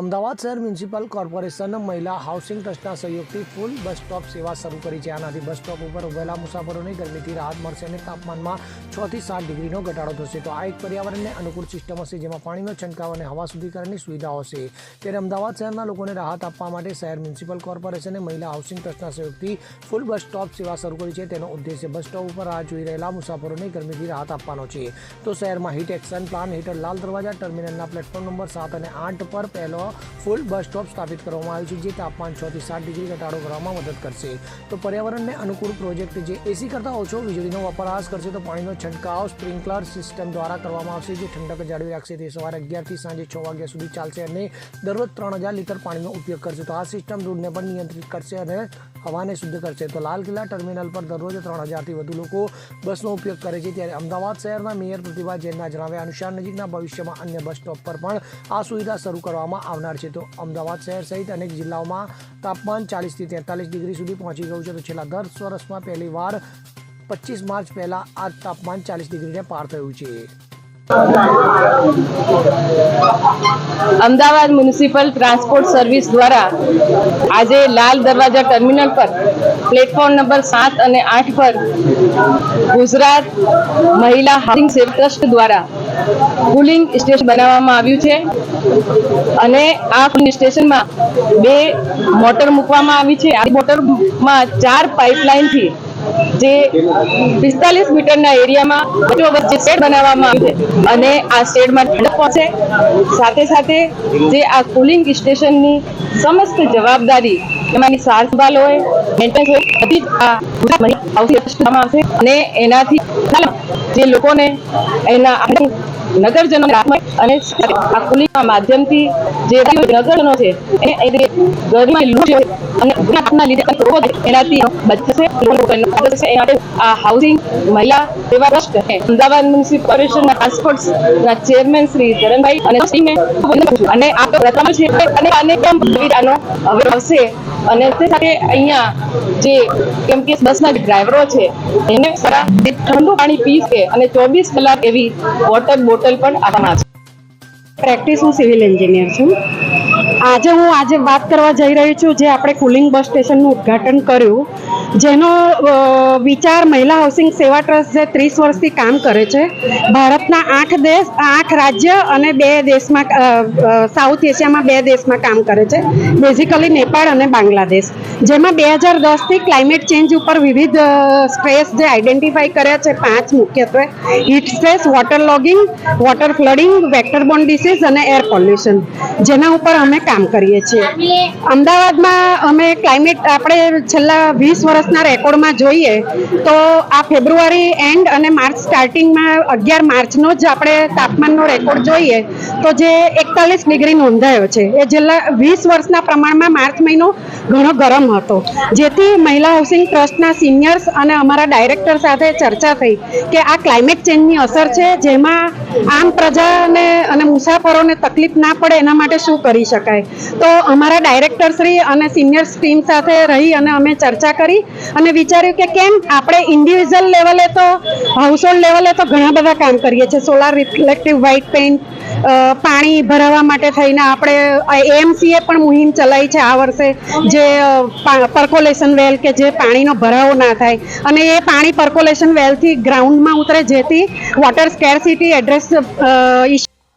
અમદાવાદ શહેર municipal corporation મહિલા housing ટ્રસ્ટના સહયોગથી ફૂલ બસ સ્ટોપ સેવા શરૂ કરી છે. આનાથી બસ સ્ટોપ ઉપર ઉભેલા મુસાફરોને ગરમીથી રાહત મળશે અને તાપમાનમાં છ થી સાત ડિગ્રીનો ઘટાડો થશે. તો આ એક પર્યાવરણને અનુકૂળ સિસ્ટમ હશે, જેમાં પાણીનો છંટકાવ અને હવા શુદ્ધિકરણની સુવિધાઓ હશે. ત્યારે અમદાવાદ શહેરના લોકોને રાહત આપવા માટે શહેર મ્યુનિસિપલ કોર્પોરેશને મહિલા હાઉસિંગ ટ્રસ્ટના સહયોગથી ફૂલ બસ સ્ટોપ સેવા શરૂ કરી છે. તેનો ઉદ્દેશ્ય બસ સ્ટોપ ઉપર રાહ જોઈ રહેલા મુસાફરોને ગરમીથી રાહત આપવાનો છે. તો શહેરમાં હીટ એક્શન પ્લાન હેઠળ લાલ દરવાજા ટર્મિનલના પ્લેટફોર્મ નંબર સાત અને આઠ પર પહેલો ફૂલ બસ સ્ટોપ સ્થાપિત કરવામાં આવ્યું છે, જે તાપમાન છ થી સાત ડિગ્રી ઘટાડો કરવામાં મદદ કરશે. તો પર્યાવરણને અનુકૂળ પ્રોજેક્ટ જે એસી કરતાં ઓછો વીજળીનો વપરાશ કરશે, તો પાણીનો છંટકાવ સ્પ્રિંકલર સિસ્ટમ દ્વારા કરવામાં આવશે, જે ઠંડક જાળવી રાખશે. તે સવારે અગિયારથી સાંજે છ વાગ્યા સુધી ચાલશે અને દરરોજ ત્રણ હજાર લીટર પાણીનો ઉપયોગ કરશે. તો આ સિસ્ટમ દૂધને પણ નિયંત્રિત કરશે અને હવાને શુદ્ધ કરશે. તો લાલ કિલ્લા ટર્મિનલ પર દરરોજ ત્રણ હજારથી વધુ લોકો બસનો ઉપયોગ કરે છે. ત્યારે અમદાવાદ શહેરના મેયર પ્રતિભા જૈનના જણાવ્યા અનુસાર નજીકના ભવિષ્યમાં અન્ય બસ સ્ટોપ પર પણ આ સુવિધા શરૂ કરવામાં આવનાર છે. તો અમદાવાદ શહેર સહિત અનેક જિલ્લાઓમાં તાપમાન ચાલીસથી તેતાલીસ ડિગ્રી સુધી પહોંચી ગયું છે. તો છેલ્લા દસ વર્ષમાં પહેલીવાર પચીસ માર્ચ પહેલાં આ તાપમાન ચાલીસ ડિગ્રીને પાર થયું છે. અમદાવાદ મ્યુનિસિપલ ટ્રાન્સપોર્ટ સર્વિસ દ્વારા આજે લાલ દરવાજા ટર્મિનલ પર પ્લેટફોર્મ નંબર સાત અને આઠ પર ગુજરાત મહિલા હાઉસિંગ સેવા ટ્રસ્ટ દ્વારા કુલિંગ સ્ટેશન બનાવવામાં આવ્યું છે. અને આ સ્ટેશનમાં બે મોટર મૂકવામાં આવી છે. આ મોટરમાં ચાર પાઇપલાઇનથી જે પિસ્તાલીસ મીટરના એરિયામાં વચ્ચોવચ્ચ શેડ બનાવવામાં આવ્યું છે અને આ શેડમાં ઠંડક પહોંચે. સાથે સાથે જે આ કુલિંગ સ્ટેશનની સમસ્ત જવાબદારી એમાંની સાર સંભાળ હોય મેન્ટેનન્સ હોય, બધી આ આવશે. અને એનાથી જે લોકોને એના નગરજનો અને આ ખુલીના માધ્યમથી જે નગરજનો છે, એને છે અને ઉનાળાના લીધે એનાથી બચશે એ માટે આ હાઉસિંગ મહિલા સેવા ટ્રસ્ટ અમદાવાદ મ્યુનિસિપલ કોર્પોરેશનના ટ્રાન્સપોર્ટના ચેરમેન શ્રી ધરણભાઈ અને ટીમે અને આ પ્રથમ છે, અને અનેક સુવિધાનો હવે આવશે. અને તે સાથે અહીંયા જે કેમ કે બસના ડ્રાઈવરો છે, એને સારા ઠંડુ પાણી પી શકે અને ચોવીસ કલાક એવી વોટર બોટલ પણ આપવામાં આવશે પ્રેક્ટિસ હું સિવિલ એન્જિનિયર છું આજે હું આજે વાત કરવા જઈ રહી છું જે આપણે કુલિંગ બસ સ્ટેશનનું ઉદ્ઘાટન કર્યું, જેનો વિચાર મહિલા હાઉસિંગ સેવા ટ્રસ્ટ જે ત્રીસ વર્ષથી કામ કરે છે, ભારતના આઠ દેશ, આઠ રાજ્ય અને બે દેશમાં સાઉથ એશિયામાં બે દેશમાં કામ કરે છે, બેઝિકલી નેપાળ અને બાંગ્લાદેશ. જેમાં બે હજાર દસથી ક્લાઇમેટ ચેન્જ ઉપર વિવિધ સ્ટ્રેસ જે આઈડેન્ટિફાઈ કર્યા છે પાંચ મુખ્યત્વે, heat stress, water logging, water flooding vectorborne disease અને એર પોલ્યુશન. જેના ઉપર અમે કામ કરીએ છીએ. અમદાવાદમાં અમે ક્લાઇમેટ આપણે છેલ્લા વીસ વર્ષના રેકોર્ડમાં જોઈએ તો આ ફેબ્રુઆરી એન્ડ અને માર્ચ સ્ટાર્ટિંગમાં અગિયાર માર્ચનો જ આપણે તાપમાનનો રેકોર્ડ જોઈએ તો જે એકતાલીસ ડિગ્રી નોંધાયો છે. એ છેલ્લા વીસ વર્ષના પ્રમાણમાં માર્ચ મહિનો ઘણો ગરમ હતો. જેથી મહિલા હાઉસિંગ ટ્રસ્ટના સિનિયર્સ અને અમારા ડાયરેક્ટર સાથે ચર્ચા થઈ કે આ ક્લાઇમેટ ચેન્જની અસર છે, જેમાં આમ પ્રજાને અને મુસાફરોને તકલીફ ના પડે એના માટે શું કરી શકાય? તો અમારા ડાયરેક્ટર શ્રી અને સિનિયર ટીમ સાથે રહી અને અમે ચર્ચા કરી અને વિચાર્યું કે કેમ આપણે ઇન્ડિવિજ્યુઅલ લેવલે તો હાઉસહોલ્ડ લેવલે તો ઘણા બધા કામ કરીએ છીએ. સોલાર રિફ્લેક્ટિવ વ્હાઇટ પેઇન્ટ પાણી ભરાવા માટે થઈને આપણે એએમસીએ પણ મુહિમ ચલાવી છે આ વર્ષે, જે પર્કોલેશન વેલ કે જે પાણીનો ભરાવો ના થાય. અને એ પાણી પર્કોલેશન વેલથી ગ્રાઉન્ડમાં ઉતરે, જેથી water scarcity address